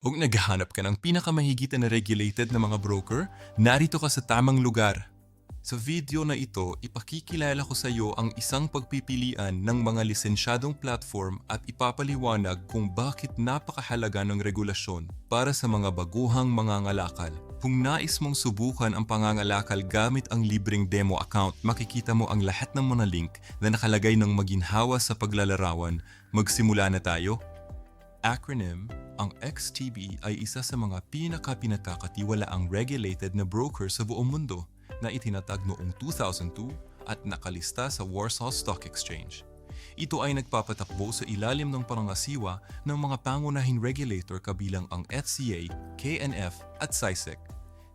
Kung naghahanap ka ng pinakamahigitan na regulated na mga broker, narito ka sa tamang lugar. Sa video na ito, ipakikilala ko sa iyo ang isang pagpipilian ng mga lisensyadong platform at ipapaliwanag kung bakit napakahalaga ng regulasyon para sa mga baguhang mangangalakal. Kung nais mong subukan ang pangangalakal gamit ang libreng demo account, makikita mo ang lahat ng mga link na nakalagay ng maginhawa sa paglalarawan. Magsimula na tayo? Acronym, ang XTB ay isa sa mga pinaka-pinagkakatiwalaang regulated na broker sa buong mundo na itinatag noong 2002 at nakalista sa Warsaw Stock Exchange. Ito ay nagpapatakbo sa ilalim ng pangangasiwa ng mga pangunahing regulator kabilang ang FCA, KNF at SISEC.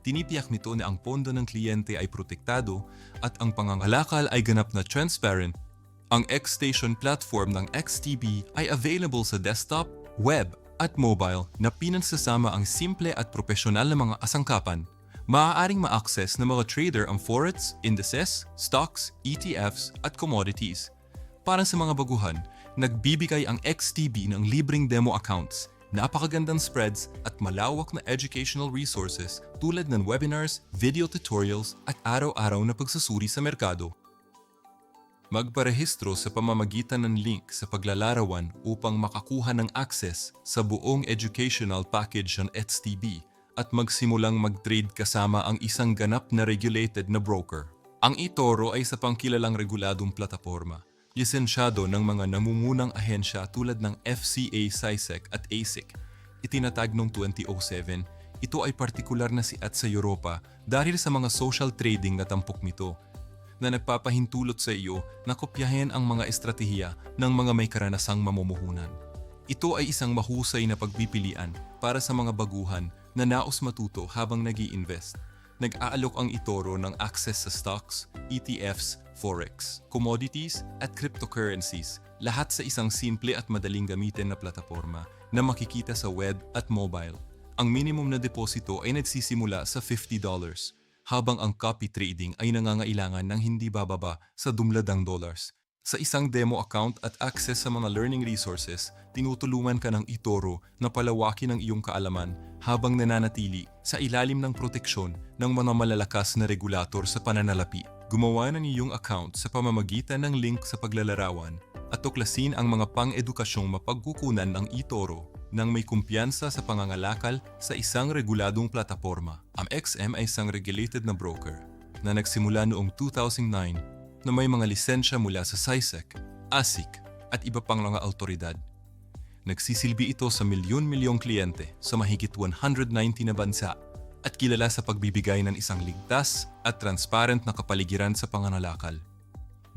Tinipiyak nito na ang pondo ng kliyente ay protektado at ang pangangalakal ay ganap na transparent ang X-Station platform ng XTB ay available sa desktop, web, at mobile na pinansasama ang simple at profesional na mga asangkapan. Maaaring ma-access ng mga trader ang forex, indices, stocks, ETFs, at commodities. Para sa mga baguhan, nagbibigay ang XTB ng libreng demo accounts, napakagandang spreads at malawak na educational resources tulad ng webinars, video tutorials at araw-araw na pagsusuri sa merkado. Magparehistro sa pamamagitan ng link sa paglalarawan upang makakuha ng access sa buong educational package ng XTB at magsimulang mag-trade kasama ang isang ganap na regulated na broker. Ang eToro ay sa pangkilalang reguladong plataforma, lisensyado ng mga namumunang ahensya tulad ng FCA, SISEC at ASIC. Itinatag noong 2007, ito ay partikular na siat sa Europa dahil sa mga social trading na tampok nito na nagpapahintulot sa iyo na kopyahin ang mga estratehiya ng mga may karanasang mamumuhunan. Ito ay isang mahusay na pagpipilian para sa mga baguhan na naos matuto habang nag invest Nag-aalok ang itoro ng access sa stocks, ETFs, forex, commodities at cryptocurrencies, lahat sa isang simple at madaling gamitin na plataforma na makikita sa web at mobile. Ang minimum na deposito ay nagsisimula sa $50 habang ang copy trading ay nangangailangan ng hindi bababa sa dumladang dollars. Sa isang demo account at access sa mga learning resources, tinutulungan ka ng itoro na palawakin ang iyong kaalaman habang nananatili sa ilalim ng proteksyon ng mga malalakas na regulator sa pananalapi. Gumawa ng iyong account sa pamamagitan ng link sa paglalarawan at tuklasin ang mga pang-edukasyong mapagkukunan ng itoro nang may kumpiyansa sa pangangalakal sa isang reguladong plataforma. Ang XM ay isang regulated na broker na nagsimula noong 2009 na may mga lisensya mula sa SISEC, ASIC at iba pang mga autoridad. Nagsisilbi ito sa milyon-milyong kliyente sa mahigit 190 na bansa at kilala sa pagbibigay ng isang ligtas at transparent na kapaligiran sa pangangalakal.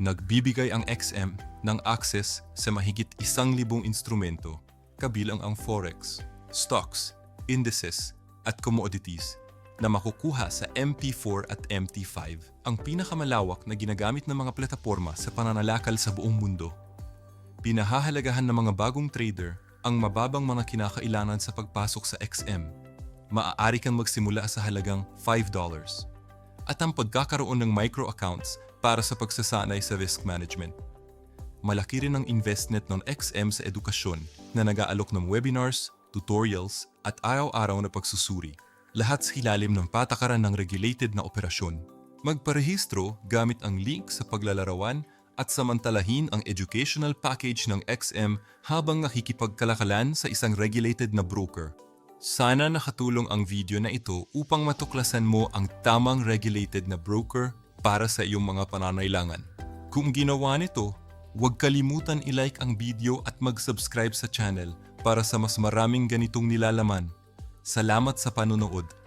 Nagbibigay ang XM ng access sa mahigit isang libong instrumento kabilang ang forex, stocks, indices at commodities na makukuha sa MP4 at MT5, ang pinakamalawak na ginagamit ng mga plataforma sa pananalakal sa buong mundo. Pinahahalagahan ng mga bagong trader ang mababang mga kinakailangan sa pagpasok sa XM. Maaari kang magsimula sa halagang $5 at ang pagkakaroon ng micro accounts para sa pagsasanay sa risk management. Malaki rin ang investment ng XM sa edukasyon na nag-aalok ng webinars, tutorials at araw-araw na pagsusuri lahat sa hilalim ng patakaran ng regulated na operasyon. Magparehistro gamit ang link sa paglalarawan at samantalahin ang educational package ng XM habang nakikipagkalakalan sa isang regulated na broker. Sana nakatulong ang video na ito upang matuklasan mo ang tamang regulated na broker para sa iyong mga pananailangan. Kung ginawa nito, huwag kalimutan i-like ang video at mag-subscribe sa channel para sa mas maraming ganitong nilalaman. Salamat sa panonood